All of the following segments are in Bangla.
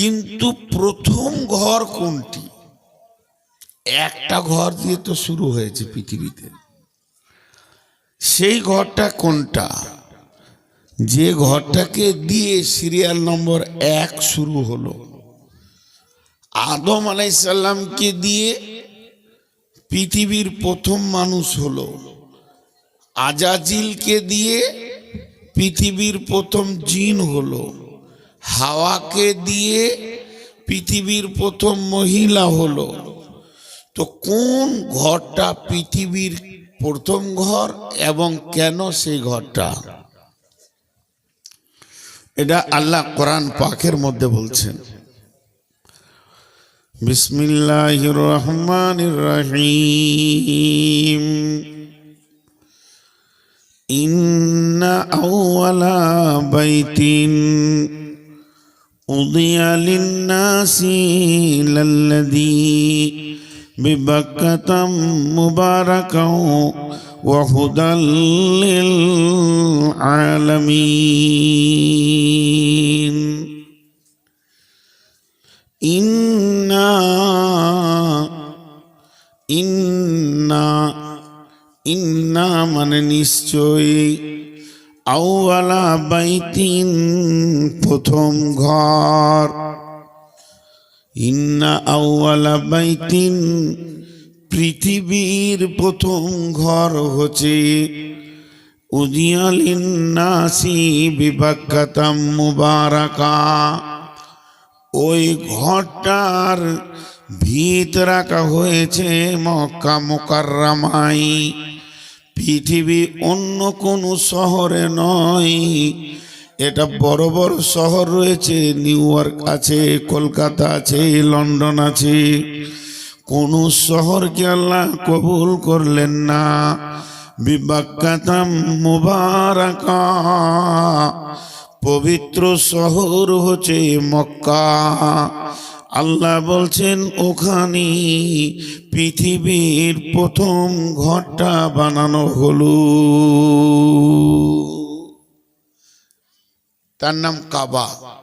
কিন্তু প্রথম ঘর কোনটি? একটা ঘর দিয়ে তো শুরু হয়েছে পৃথিবীতে। সেই ঘরটা কোনটা? যে ঘরটাকে দিয়ে সিরিয়াল নম্বর এক শুরু হলো। আদম আলাইসাল্লামকে দিয়ে পৃথিবীর প্রথম মানুষ হলো। আজাজিলকে দিয়ে পৃথিবীর প্রথম জিন হলো। হাওয়াকে দিয়ে পৃথিবীর প্রথম মহিলা হলো তো কোন ঘরটা পৃথিবীর প্রথম ঘর এবং কেন সেই ঘরটা এটা আল্লাহ কোরআন পাকের মধ্যে বলছেন বিসমিল্লাহ রহমান রহিম إن أول بيت أضي للناس للذي ببكة مباركا وهدى للعالمين إنا إنا إنا من نشجوي আউওয়ালা বাইতিন প্রথম ঘর। ইন্না আউওয়ালা বাইতিন পৃথিবীর প্রথম ঘর হচ্ছে। উজিয়ালিন্নাসি বিবাক্কাতাম মুবারাকা। ওই ঘরটার ভিত রাখা হয়েছে মক্কা মোকাররামাই পৃথিবী অন্য কোনো শহরে নয়। এটা বড় বড় শহর রয়েছে, নিউ ইয়র্ক আছে, কলকাতা আছে, লন্ডন আছে। কোন শহরকে আল্লাহ কবুল করলেন না। বিবাক্কাতাম মুবারাকা। পবিত্র শহর হচ্ছে মক্কা। আল্লাহ বলছেন, ওখানে পৃথিবীর প্রথম ঘরটা বানানো হলো। তার নাম কাবা।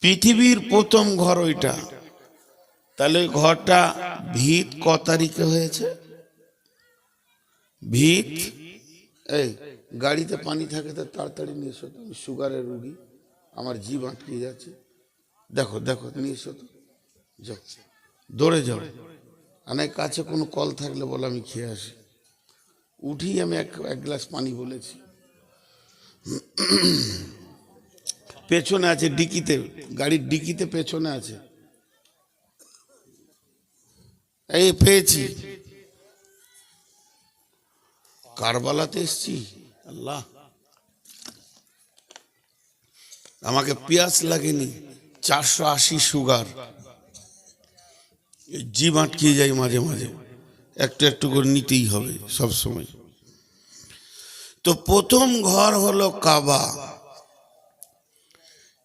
পৃথিবীর প্রথম ঘর ওইটা। তাহলে ঘরটা ভিত ক তারিখে হয়েছে? ভিত? এই, গাড়িতে পানি থাকে, তো তাড়াতাড়ি নিয়ে। সুগারের রুগী, আমার জীব আটকে যাচ্ছে। দেখো দেখো নিয়ে এসো তো। যাও। দৌড়ে যাও। অনেক কাছে কোনো কল থাকলে বলে আমি খেয়ে আসি। উঠি আমি এক এক গ্লাস পানি বলেছি। পেছনে আছে ডিকিতে গাড়ির ডিকিতে পেছনে আছে। এই পেয়েছি। কারবালাতে এসছি। আল্লাহ। আমাকে পিয়াস লাগেনি। চারশো আশি সুগার। এই জিভ আটকে যায় মাঝে মাঝে। একটু একটু করে নিতেই হবে সব সময়। তো প্রথম ঘর হলো কাবা।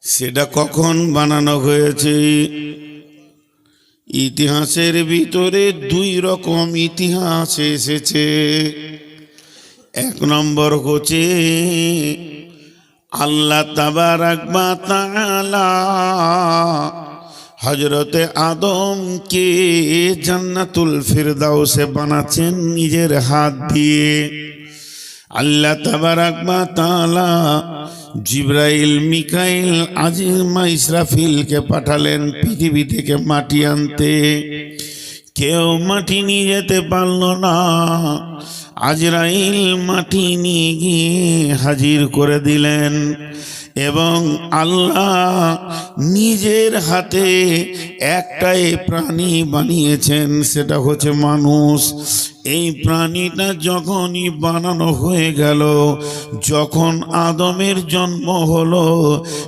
সেটা কখন বানানো হয়েছে? ইতিহাসের ভিতরে দুই রকম ইতিহাস এসেছে। এক নম্বর হচ্ছে আল্লাহ তাআলা হজরতে আদমকে জান্নাতুল ফিরদাউসে বানাচ্ছেন নিজের হাত দিয়ে। আল্লাহ তাবারাকবা তাআলা জিব্রাইল, মিকাইল, আজিমা ইসরাফিলকে পাঠালেন পৃথিবী থেকে মাটি আনতে। কেউ মাটি নিয়ে যেতে পারল না। আজরাইল মাটি নিয়ে গিয়ে হাজির করে দিলেন এবং আল্লাহ নিজের হাতে একটাই প্রাণী বানিয়েছেন, সেটা হচ্ছে মানুষ। এই প্রাণীটা যখনই বানানো হয়ে গেল, যখন আদমের জন্ম হলো,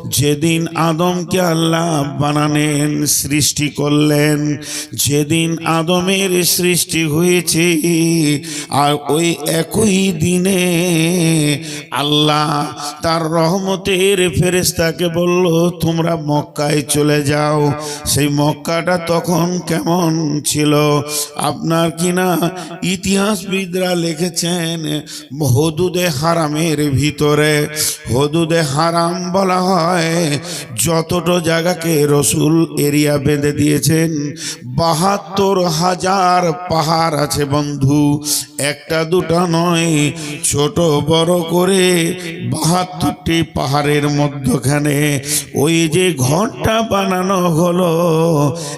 যেদিন আদমকে আল্লাহ বানানেন সৃষ্টি করলেন, যেদিন আদমের সৃষ্টি হয়েছে, আর ওই একই দিনে আল্লাহ তার রহমতের ফেরেস্তাকে বলল, তোমরা মক্কায় চলে যাও। সেই মক্কাটা তখন কেমন ছিল? আপনার কিনা ইতিহাসবিদরা লিখেছেন, হদুদে হারামের ভিতরে। হদুদে হারাম বলা হয়, যতটা জায়গাকে রসুল এরিয়া বেঁধে দিয়েছেন, বাহাত্তর হাজার পাহাড় আছে বন্ধু। একটা দুটা নয়, ছোট বড় করে বাহাত্তরটি পাহাড়ের মধ্যখানে। ওই যে ঘরটা বানানো হলো,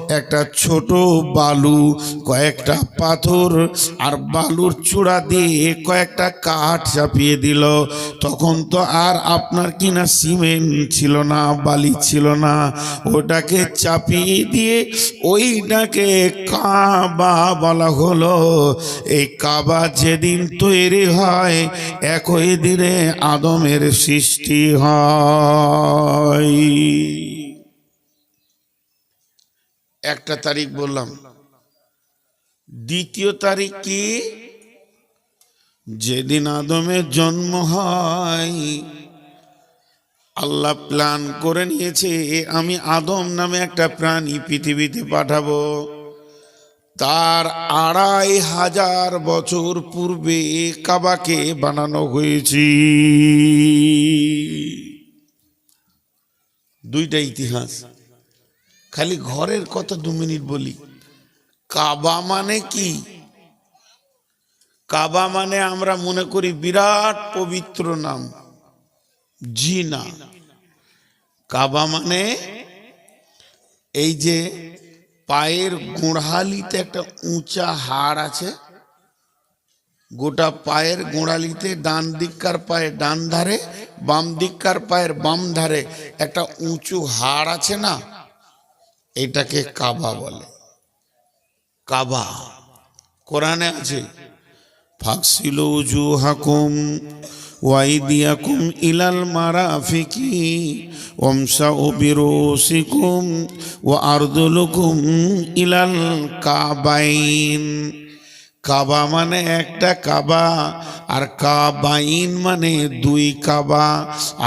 একটা ছোট বালু, কয়েকটা পাথর আর বালুর চূড়া দিয়ে কয়েকটা কাঠ চাপিয়ে দিল। তখন তো আর আপনার কিনা সিমেন্ট ছিল না, বালি ছিল না। ওটাকে চাপিয়ে দিয়ে ওইটাকে কাবা বলা হলো। এই কাবা যেদিন তৈরি হয়, একই দিনে আদমের সৃষ্টি হয়। একটা তারিখ বললাম। দ্বিতীয় তারিখ কি যেদিন আদমের জন্ম হয়, আল্লাহ প্ল্যান করে নিয়েছে, আমি আদম নামে একটা প্রাণী পৃথিবীতে পাঠাবো। তার আড়াই হাজার বছর পূর্বে কাবাকে বানানো হয়েছে। দুইটা ইতিহাস। খালি ঘরের কথা দু মিনিট বলি। কাবা মানে কি? কাবা মানে আমরা মনে করি বিরাট পবিত্র নাম জি না কাবা মানে এই যে পায়ের গোড়ালিতে একটা উঁচা হাড় আছে, গোটা পায়ের গোড়ালিতে ডান দিককার পায়ে ডান ধারে, বাম দিককার পায়ের বাম ধারে একটা উঁচু হাড় আছে না? এটাকে কাবা বলে। কাবা। কোরআনে আছে উজুহাকুম ওয়াইদিয়াকুম ইলাল মারাফিকি ইলাল কাবাইন। কাবা মানে একটা কাবা, আর কাবাইন মানে দুই কাবা।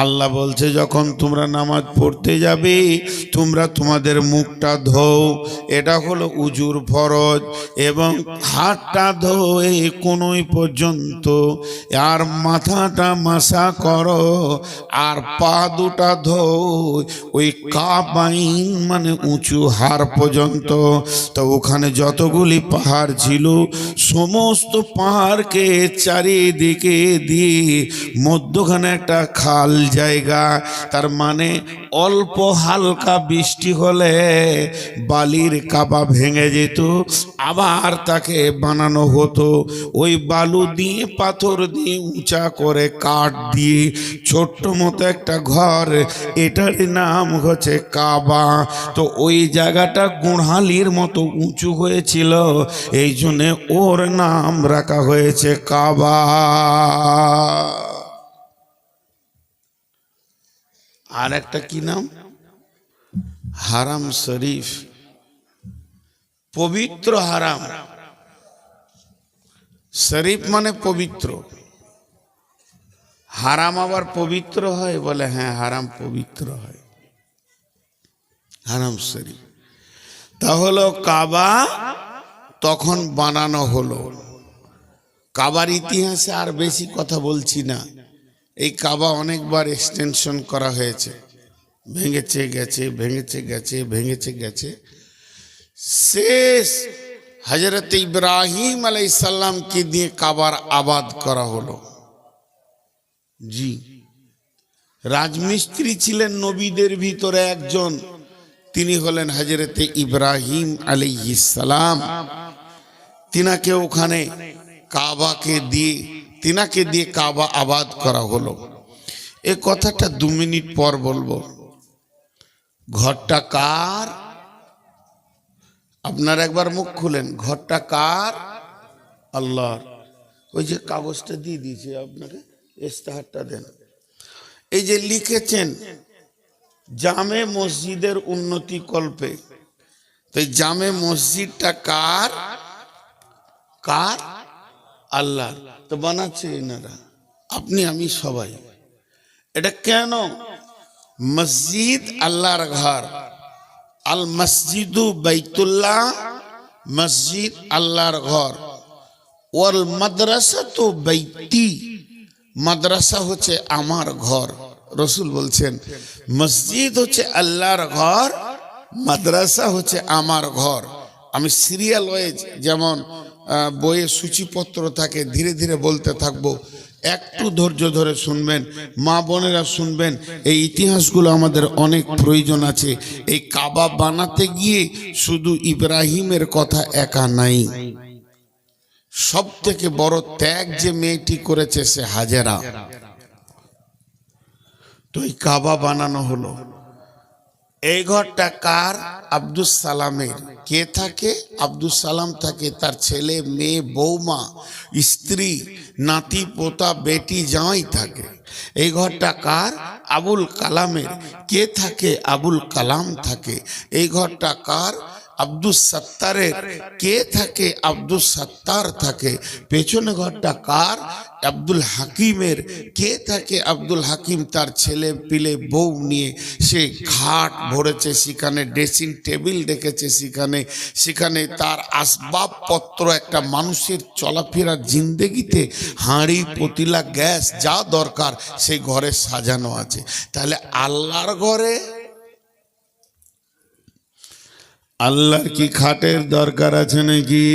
আল্লাহ বলছে, যখন তোমরা নামাজ পড়তে যাবে, তোমরা তোমাদের মুখটা ধোও। এটা হলো উজুর ফরজ এবং হাতটা ধোয়ে কোনোই পর্যন্ত। আর মাথাটা মাসা করো, আর পা দুটা ধো ওই কাবাইন মানে উঁচু হার পর্যন্ত। তো ওখানে যতগুলি পাহাড় ছিল সমস্ত পাহাড়কে চারিদিকে দিয়ে মধ্যখানে একটা খাল জায়গা তার মানে অল্প হালকা বৃষ্টি হলে বালির কাবা ভেঙে যেত, আবার তাকে বানানো হতো। ওই বালু দিয়ে, পাথর দিয়ে, উঁচা করে কাঠ দিয়ে ছোট্ট মতো একটা ঘর। এটার নাম হচ্ছে কাবা। তো ওই জায়গাটা গুড়হালির মতো উঁচু হয়েছিল এই জন্যে ওর নাম রাখা হয়েছে কাবা। আর একটা কি নাম? হারাম শরীফ। পবিত্র হারাম। শরীফ মানে পবিত্র। হারাম আবার পবিত্র হয় বলে হ্যাঁ হারাম পবিত্র হয়। হারাম শরীফ। তাহলে কাবা তখন বানানো হলো। কাবার ইতিহাসে আর বেশি কথা বলছি না। এই কাবা অনেকবার এক্সটেনশন করা হয়েছে। ভেঙেছে গেছে ভেঙেছে গেছে ভেঙেছে গেছে। শেষ হজরত ইব্রাহিম আলাইসাল্লামকে দিয়ে কাবার আবাদ করা হলো। জি। রাজমিস্ত্রি ছিলেন নবীদের ভিতরে একজন, তিনি হলেন হজরতে ইব্রাহিম আলাইসালাম তিনাকে ওখানে কাবাকে দিয়ে তিনাকে দিয়ে কাবা আবাদ করা হলো। এ কথাটা দু মিনিট পর বলব। ঘরটা কার? আপনার একবার মুখ খুলেন। ঘরটা কার? আল্লাহর। ওই যে কাগজটা দিয়ে দিয়েছে আপনাকে। ইস্তাহারটা দেন। এই যে লিখেছেন জামে মসজিদের উন্নতি কল্পে। তো এই জামে মসজিদটা কার? কার? আল্লাহ। তো বানাচ্ছে এনারা আপনি, আমি সবাই। এটা কেন? মসজিদ আল্লাহর ঘর। আল মসজিদু বাইতুল্লাহ, মসজিদ আল্লাহর ঘর। ওয়াল মাদ্রাসা তো বৈতি মাদ্রাসা হচ্ছে আমার ঘর। রসুল বলছেন, মসজিদ হচ্ছে আল্লাহর ঘর, মাদ্রাসা হচ্ছে আমার ঘর। আমি সিরিয়াল ওয়েজ যেমন বইয়ে সূচিপত্র থাকে, ধীরে ধীরে বলতে থাকব। একটু ধৈর্য ধরে শুনবেন, মা বোনেরা শুনবেন, এই ইতিহাসগুলো আমাদের অনেক প্রয়োজন আছে। এই কাবা বানাতে গিয়ে শুধু ইব্রাহিমের কথা একা নাই। সব থেকে বড় ত্যাগ যে মেয়েটি করেছে সে হাজেরা। তো এই কাবা বানানো হলো। এই ঘরটা কার? আব্দুল সালামের। কে থাকে? আব্দুল সালাম থাকে তার ছেলে, মেয়ে, বৌমা, স্ত্রী, নাতি, পোতা, বেটি, জামাই থাকে। এই ঘরটা কার? আবুল কালামের। কে থাকে? আবুল কালাম থাকে। এই ঘরটা কার? আব্দুল সত্তারের কে থাকে? আব্দুল সত্তার থাকে। পেছনে ঘরটা কার? আব্দুল হাকিমের। কে থাকে? আব্দুল হাকিম তার ছেলে পিলে বউ নিয়ে সে ঘাট ভরেছে, সেখানে ড্রেসিং টেবিল রেখেছে, সেখানে সেখানে তার আসবাবপত্র, একটা মানুষের চলাফেরার জিন্দেগিতে, হাঁড়ি, পতিলা, গ্যাস, যা দরকার সেই ঘরে সাজানো আছে। তাহলে আল্লাহর ঘরে আল্লাহর কি খাটের দরকার আছে নাকি?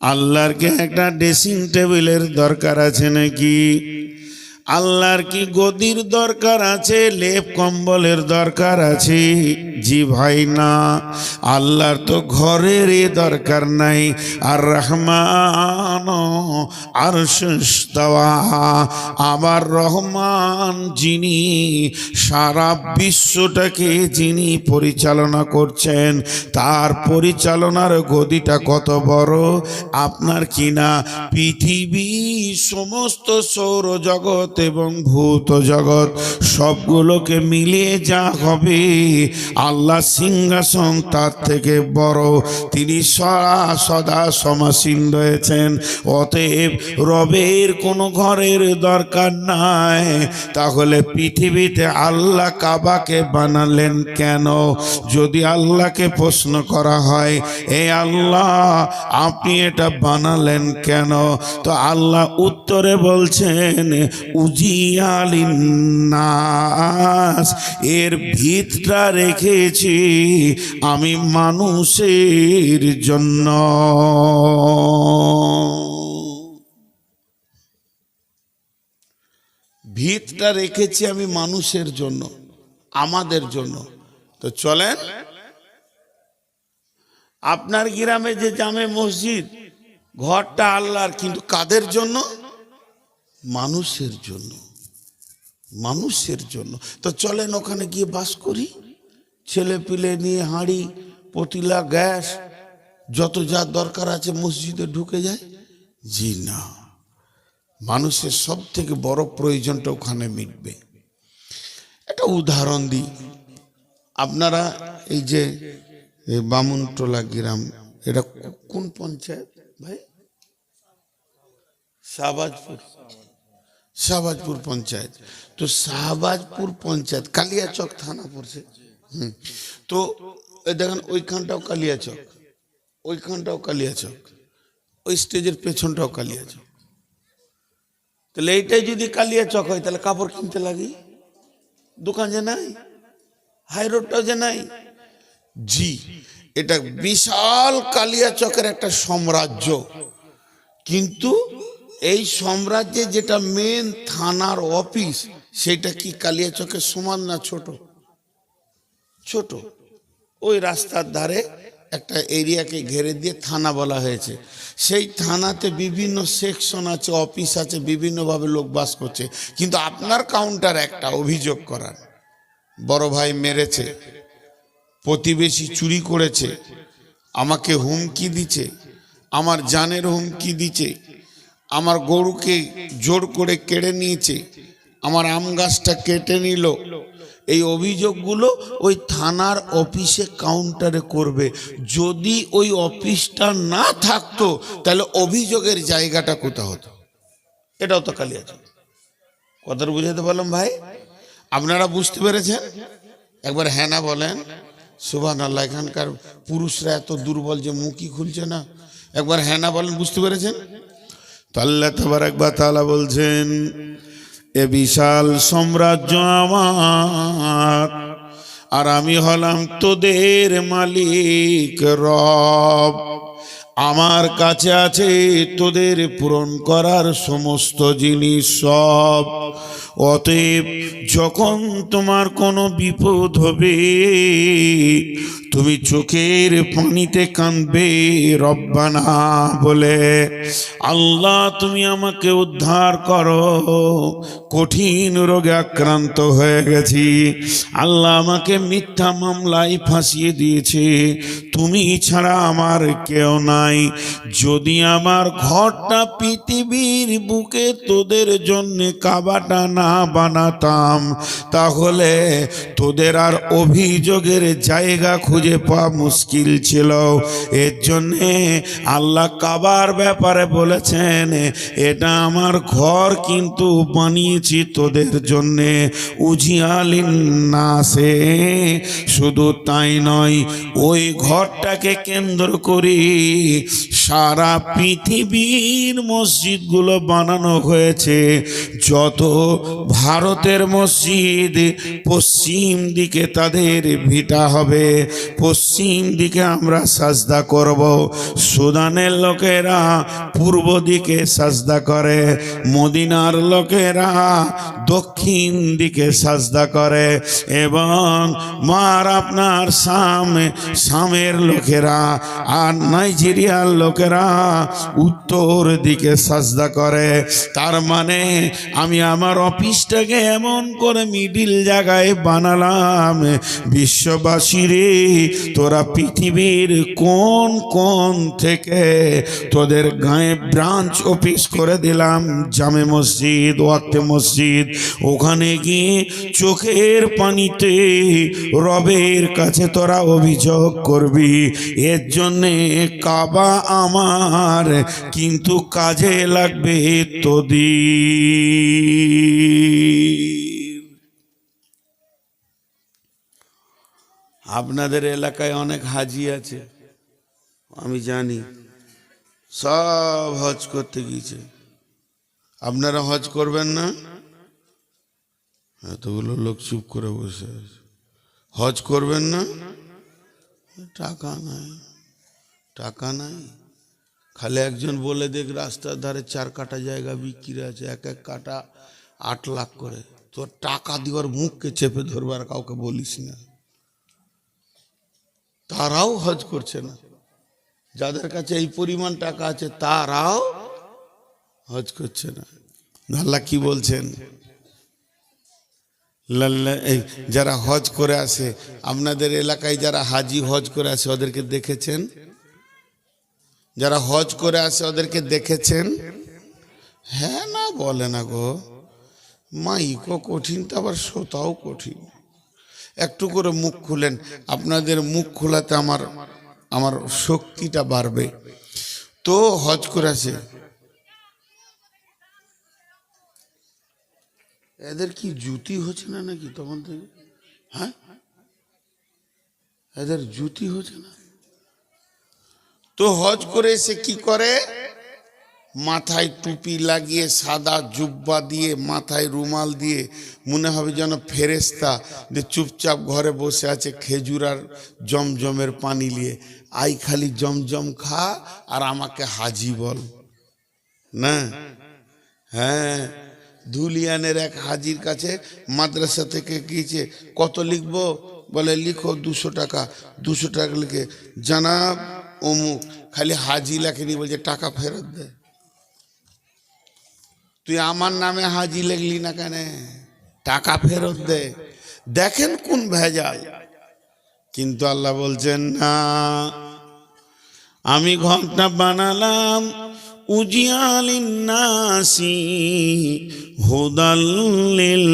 আল্লাহর কি একটা ড্রেসিং টেবিলের দরকার আছে নাকি? আল্লাহর কি গদির দরকার আছে? লেপ কম্বলের দরকার আছে। জি ভাই, না। আল্লাহর তো ঘরের দরকার নাই। আর রহমান আর দেওয়া আমার রহমান যিনি, সারা বিশ্বটাকে যিনি পরিচালনা করছেন, তার পরিচালনার গদিটা কত বড়? আপনার কিনা পৃথিবী সমস্ত সৌরজগৎ এবং ভূত জগৎ, সবগুলোকে মিলিয়ে যা হবে, আল্লাহ সিংহাসন তার থেকে বড়। তিনি সদা সদা সমাসীন রয়েছেন। অতএব রবের কোনো ঘরের দরকার নাই। তাহলে পৃথিবীতে আল্লাহ কাবাকে বানালেন কেন? যদি আল্লাহকে প্রশ্ন করা হয়, এ আল্লাহ, আপনি এটা বানালেন কেন? তো আল্লাহ উত্তরে বলছেন উজিয়ালিনাস এর ভিতটা রেখেছি আমি মানুষের জন্য। ভিতটা রেখেছি আমি মানুষের জন্য, আমাদের জন্য। তো চলেন, আপনার গ্রামে যে জামে মসজিদ, ঘরটা আল্লাহর, কিন্তু কাদের জন্য? মানুষের জন্য মানুষের জন্য। তো চলেন ওখানে গিয়ে বাস করি। ছেলে পিলে নিয়ে হাঁড়ি পতিলা গ্যাস, যত যা দরকার আছে মসজিদে ঢুকে যায়। জি না, মানুষের সব থেকে বড় প্রয়োজনটা ওখানে মিটবে। একটা উদাহরণ দিই। আপনারা এই যে বামুনটোলা গ্রাম, এটা কোন পঞ্চায়েত ভাই? শাহবাজপুর। শাহবাজপুর পঞ্চায়েত। তো শাহবাজপুর পঞ্চায়েত, কালিয়াচক থানা পড়ছে। হুম। তো দেখেন, ওইখানটাও কালিয়াচক। ওইখানটাও কালিয়াচক। ওই স্টেজের পেছনটাও কালিয়াচক। তাহলে এইটাই যদি কালিয়াচক হয়, তাহলে কাপড় কিনতে লাগি? দোকান যে নাই? হাই রোডটাও যে নাই? জি, এটা বিশাল কালিয়াচকের একটা সাম্রাজ্য। কিন্তু এই সাম্রাজ্যে যেটা মেন থানার অফিস সেটা কি কালিয়াচকের সমান না ছোট? ছোট। ওই রাস্তার ধারে একটা এরিয়াকে ঘেরে দিয়ে থানা বলা হয়েছে। সেই থানাতে বিভিন্ন সেকশন আছে অফিস আছে, বিভিন্নভাবে লোক বাস করছে। কিন্তু আপনার কাউন্টার একটা অভিযোগ করার। বড় ভাই মেরেছে, প্রতিবেশী চুরি করেছে, আমাকে হুমকি দিচ্ছে, আমার জানের হুমকি দিচ্ছে। আমার গরুকে জোর করে কেড়ে নিয়েছে, আমার আম গাছটা কেটে নিল। এই অভিযোগগুলো ওই থানার অফিসে কাউন্টারে করবে। যদি ওই অফিসটা না থাকতো, তাহলে অভিযোগের জায়গাটা কোথা হতো? এটাও তো কালি আছে। কথাটা বুঝাতে পারলাম ভাই? আপনারা বুঝতে পেরেছেন? একবার হ্যাঁ না বলেন। সুবান আল্লাহ এখানকার পুরুষরা এত দুর্বল যে মুখই খুলছে না। একবার হ্যাঁ না বলেন, বুঝতে পেরেছেন? তো আল্লাহ তাবার একবার তালা বলছেন, এ বিশাল সাম্রাজ্য আমার, আর আমি হলাম তোদের মালিক রব। আমার কাছে আছে তোদের পূরণ করার সমস্ত জিনিস সব। অতএব যখন তোমার কোনো বিপদ হবে তুমি চোখের পানিতে কাঁদবে, রব্বানা বলে। আল্লাহ, তুমি আমাকে উদ্ধার করো। কঠিন রোগে আক্রান্ত হয়ে গেছি। আল্লাহ আমাকে মিথ্যা মামলায় ফাঁসিয়ে দিয়েছে। তুমি ছাড়া আমার কেউ নাই। যদি আমার ঘরটা পৃথিবীর বুকে তোদের জন্য কাবাটা না বানাতাম, তাহলে তোদের আর অভিযোগের জায়গা খুঁজে পাওয়া মুশকিল ছিল। এর জন্যে আল্লাহ কাবার ব্যাপারে বলেছেন, এটা আমার ঘর কিন্তু বানিয়েছি তোদের জন্যে। উজিয়ালিন নাসে শুধু তাই নয়, ওই ঘরটাকে কেন্দ্র করি সারা পৃথিবীর মসজিদগুলো বানানো হয়েছে। যত ভারতের মসজিদ পশ্চিম দিকে তাদের ভিটা হবে পশ্চিম দিকে আমরা সাজদা করব। সুদানের লোকেরা পূর্ব দিকে সাজদা করে। মদিনার লোকেরা দক্ষিণ দিকে সাজদা করে। এবং মার আপনার সাম, সামের লোকেরা আর নাইজেরিয়ার লোকেরা উত্তর দিকে সাজদা করে। তার মানে আমি আমার অফিসটাকে এমন করে মিডিল জায়গায় বানালাম। বিশ্ববাসী রে তোরা পৃথিবীর কোন কোন থেকে তোদের গায়ে ব্রাঞ্চ অফিস করে দিলাম, জামে মসজিদ, ওয়াক্তে মসজিদ। ওখানে গিয়ে চোখের পানিতে রবের কাছে তোরা অভিযোগ করবি। এর জন্যে কাবা আমার কিন্তু কাজে লাগবে তোদের। আপনাদের এলাকায় অনেক হাজি আছে। আমি জানি। সব হজ করতে গিয়েছে। আপনারা হজ করবেন না? এতগুলো লোক চুপ করে বসে আছে। হজ করবেন না? টাকা নাই। টাকা নাই। খালি একজন বলে দেখ, রাস্তার ধারে চার কাটা জায়গা বিক্রি আছে, এক এক কাটা আট লাখ করে। তোর টাকা দেওয়ার মুখকে চেপে ধরবার কাউকে বলিস না। তারাও হজ করছে না। যাদের কাছে এই পরিমাণ টাকা আছে, তারাও হজ করছে না। আল্লাহ কি বলছেন? যারা হজ করে আসে, আপনাদের এলাকায় যারা হাজি হজ করে আসে, ওদেরকে দেখেছেন? যারা হজ করে আসে, ওদেরকে দেখেছেন? হ্যাঁ না, বলে না গো। মাইকও কঠিন, তো আবার শ্রোতাও কঠিন। একটু করে মুখ খুলেন। আপনাদের মুখ খোলাতে আমার আমার শক্তিটা বাড়বে। তো হজ করেছে। এদের কি জুতি হচ্ছে না নাকি তখন থেকে? হ্যাঁ? এদের জুতি হচ্ছে না। তো হজ করে এসে কি করে? মাথায় টুপি লাগিয়ে, সাদা জুব্বা দিয়ে, মাথায় রুমাল দিয়ে, মনে হবে যেন ফেরেস্তা যে চুপচাপ ঘরে বসে আছে খেজুর আর জমজমের পানি নিয়ে। আই খালি জমজম খা আর আমাকে হাজি বল। না? হ্যাঁ। ধুলিয়ানের এক হাজির কাছে মাদ্রাসা থেকে গিয়েছে কত লিখব? বলে, লিখো দুশো টাকা। দুশো টাকা লিখে, জানাব অমুক, খালি হাজি লেখেনি বলছে, টাকা ফেরত দে। তুই আমার নামে হাজি লেখলি না কেন? টাকা ফেরত দে। দেখেন কোন ভেজাল। কিন্তু আল্লাহ বলছেন, না, আমি ঘরটা বানালাম উজিয়ালিন নাসি হুদাল্লিল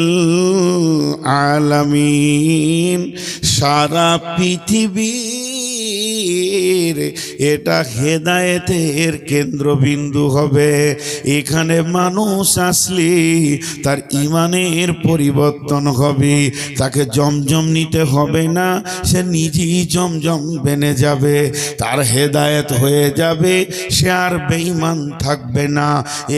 আলামিন সারা পৃথিবী মন্দির এটা হেদায়েতের কেন্দ্রবিন্দু হবে। এখানে মানুষ আসলে তার ইমানের পরিবর্তন হবে। তাকে জমজম নিতে হবে না, সে নিজেই জমজম বেনে যাবে। তার হেদায়েত হয়ে যাবে, সে আর বেঈমান থাকবে না।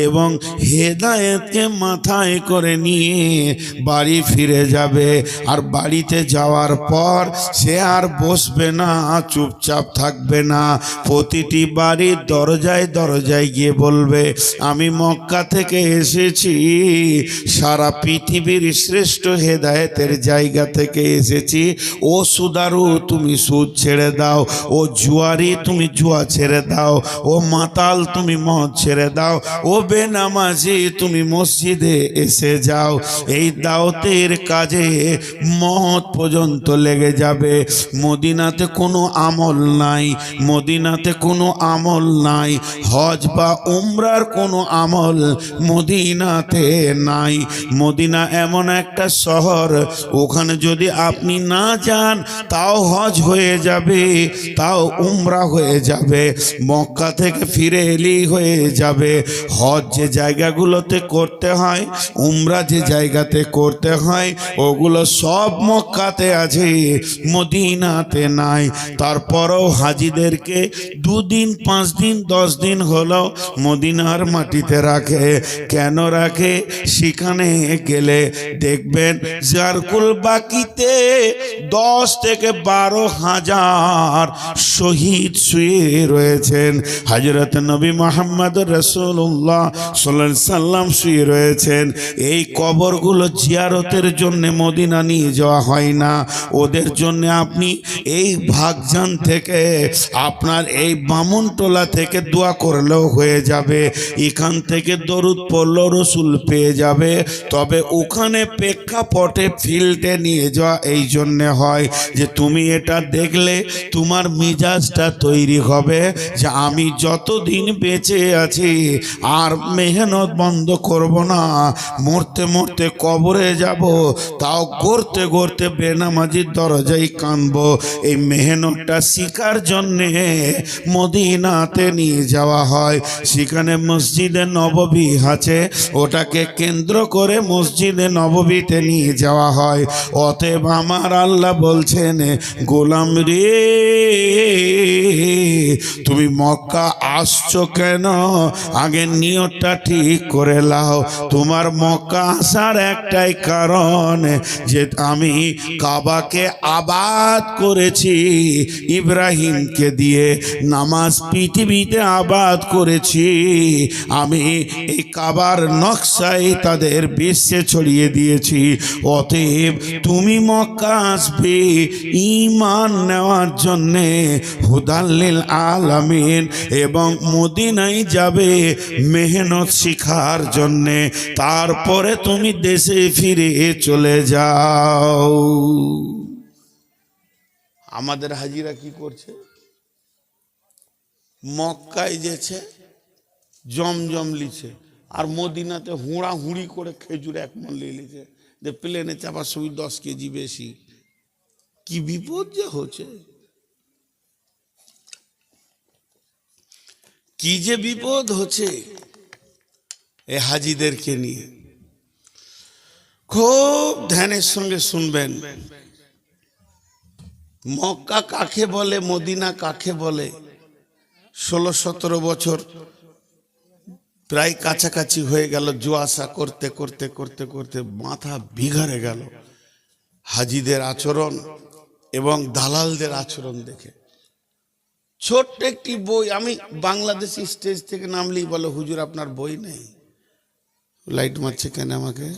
এবং হেদায়েতকে মাথায় করে নিয়ে বাড়ি ফিরে যাবে। আর বাড়িতে যাওয়ার পর সে আর বসবে না, চুপচাপ থাকবে না। প্রতিটি বাড়ির দরজায় দরজায় গিয়ে বলবে, আমি মক্কা থেকে এসেছি। সারা পৃথিবীর শ্রেষ্ঠ হেদায়েতের জায়গা থেকে এসেছি। ও সুদারু, তুমি সুদ ছেড়ে দাও। ও জুয়ারি, তুমি জুয়া ছেড়ে দাও। ও মাতাল, তুমি মদ ছেড়ে দাও। ও বেনামাজি, তুমি মসজিদে এসে যাও। এই দাওতের কাজে মহৎ পর্যন্ত লেগে যাবে। মদিনাতে কোনো আমল নাই, মদিনাতে কোনো আমল নাই, হজ বা উমরার কোনো আমল মদিনাতে নাই। মদিনা এমন একটা শহর, ওখানে যদি আপনি না যান, তাও হজ হয়ে যাবে, তাও উমরা হয়ে যাবে, মক্কা থেকে ফিরে এলেই হয়ে যাবে। হজ যে জায়গাগুলোতে করতে হয়, উমরা যে জায়গাতে করতে হয়, ওগুলো সব মক্কাতে আছে, মদিনাতে নাই। তারপরও হাজিদেরকে দুদিন পাঁচ দিন দশ দিন হলো মদিনার মাটিতে রাখে। কেন রাখে? সেখানে গেলে দেখবেন জারকুল বাকিতে দশ থেকে বারো হাজার শহীদ শুয়ে রয়েছেন। হাজরত নবী মোহাম্মদ রসুল্লাহ সাল্লাম শুয়ে রয়েছেন। এই কবরগুলো জিয়ারতের জন্য মদিনা নিয়ে যাওয়া হয় না। ওদের জন্য আপনি এই ভাগজান থেকে আপনার এই বামনটোলা থেকে দোয়া করলেও হয়ে যাবে। এখান থেকে দরুদ পড়লেও রসুল পেয়ে যাবে। তবে ওখানে প্রেক্ষাপটে ফিল্ডে নিয়ে যাওয়া এই জন্যে হয় যে, তুমি এটা দেখলে তোমার মিজাজটা তৈরি হবে যে, আমি যতদিন বেঁচে আছি আর মেহনত বন্ধ করব না, মরতে মরতে কবরে যাব, তাও করতে করতে বেনামাজির দরজায় কানবো। এই মেহনতটা শিকার জন্যে মদিনাতে নিয়ে যাওয়া হয়। সেখানে মসজিদে নববী আছে। ওটাকে কেন্দ্র করে মসজিদে নববীতে নিয়ে যাওয়া হয়। অতএব আমার আল্লাহ বলছেন, গোলাম রে, তুমি মক্কা আসছো কেন? আগে নিয়তটা ঠিক করে লাও। তোমার মক্কা আসার একটাই কারণ, যে আমি কাবাকে আবাদ করেছি ইব্রাহিমকে দিয়ে নামাজ পৃথিবীতে আবাদ করেছি। আমি এই কাবার নকশায় তাদের বিশ্বে ছড়িয়ে দিয়েছি। অতএব তুমি মক্কা আসবে ইমান নেওয়ার জন্যে হুদাল্লিল আলামিন এবং মদিনায় যাবে মেহনত শিখার জন্যে। তারপরে তুমি দেশে ফিরে চলে যাও। আমাদের হাজিরা কি করছে? মক্কায় যেছে, জমজম লিছে, আর মদিনাতে হুঁড়া হুঁড়ি করে খেজুর এক মন লিয়ে লিছে, যে প্লেনে চাপার সময় দশ কেজি বেশি। কি বিপদ যে হচ্ছে? কি যে বিপদ হচ্ছে এ হাজিদেরকে নিয়ে? খুব ধ্যানের সঙ্গে শুনবেন। মক্কা কাকে বলে, মদিনা কাকে বলে? ষোলো, সতেরো বছর প্রায় কাছাকাছি হয়ে গেল জোয়াশা করতে করতে করতে করতে মাথা বিঘারে গেল। হাজিদের আচরণ এবং দালালদের আচরণ দেখে। ছোট্ট একটি বই, আমি বাংলাদেশি স্টেজ থেকে নামলেই বলে, হুজুর, আপনার বই নেই। লাইট মারছে কেন আমাকে?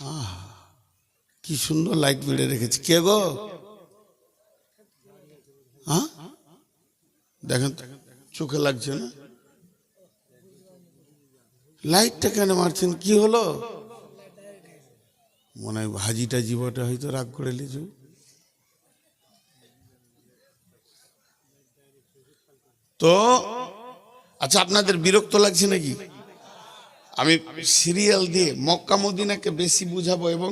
আহ, কি সুন্দর লাইট মেরে রেখেছে। কে গো? হ্যাঁ? দেখেন, চোখে লাগছে না? লাইটটা কেন মারছেন? কি হলো? মনে হয় হাজিটা জীবটা হয়তো রাগ করে লিচু তো আচ্ছা আপনাদের বিরক্ত লাগছে নাকি? আমি সিরিয়াল দিয়ে মক্কা মদিনাকে বেশি বুঝাবো এবং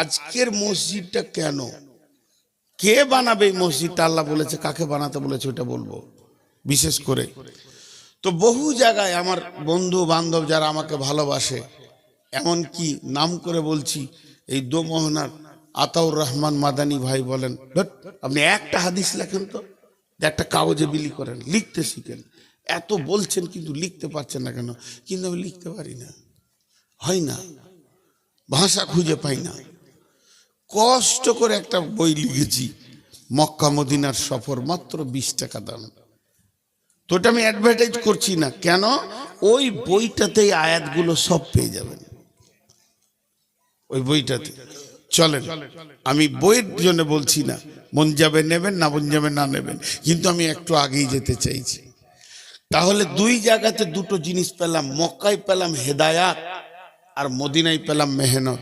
আজকের মসজিদটা কেন? কে বানাবে এই মসজিদটা? আল্লাহ বলেছে, কাকে বানাতে বলেছে ওটা বলব। বিশেষ করে। তো বহু জায়গায় আমার বন্ধু বান্ধব যারা আমাকে ভালোবাসে, এমন কি নাম করে বলছি, এই দোমোহনার আতাউর রহমান মাদানী ভাই বলেন আপনি একটা হাদিস লেখেন তো একটা কাগজে বিলি করেন, লিখতে শিখেন। এত বলছেন কিন্তু লিখতে পারছেন না কেন? কিন্তু আমি লিখতে পারি না। হয় না। ভাষা খুঁজে পাই না। কষ্ট করে একটা বই লিখেছি, মক্কা মদিনার সফর মাত্র বিশ টাকা দাম। তো ওটা আমি অ্যাডভার্টাইজ করছি না, কেন? ওই বইটাতেই আয়াতগুলো সব পেয়ে যাবেন। ওই বইটাতে। চলেন, আমি বইয়ের জন্য বলছি না, মন যাবে নেবেন, না মন যাবে না নেবেন, কিন্তু আমি একটু আগেই যেতে চাইছি। তাহলে দুই জায়গাতে দুটো জিনিস পেলাম, মক্কায় পেলাম হেদায়াত আর মদিনায় পেলাম মেহনত।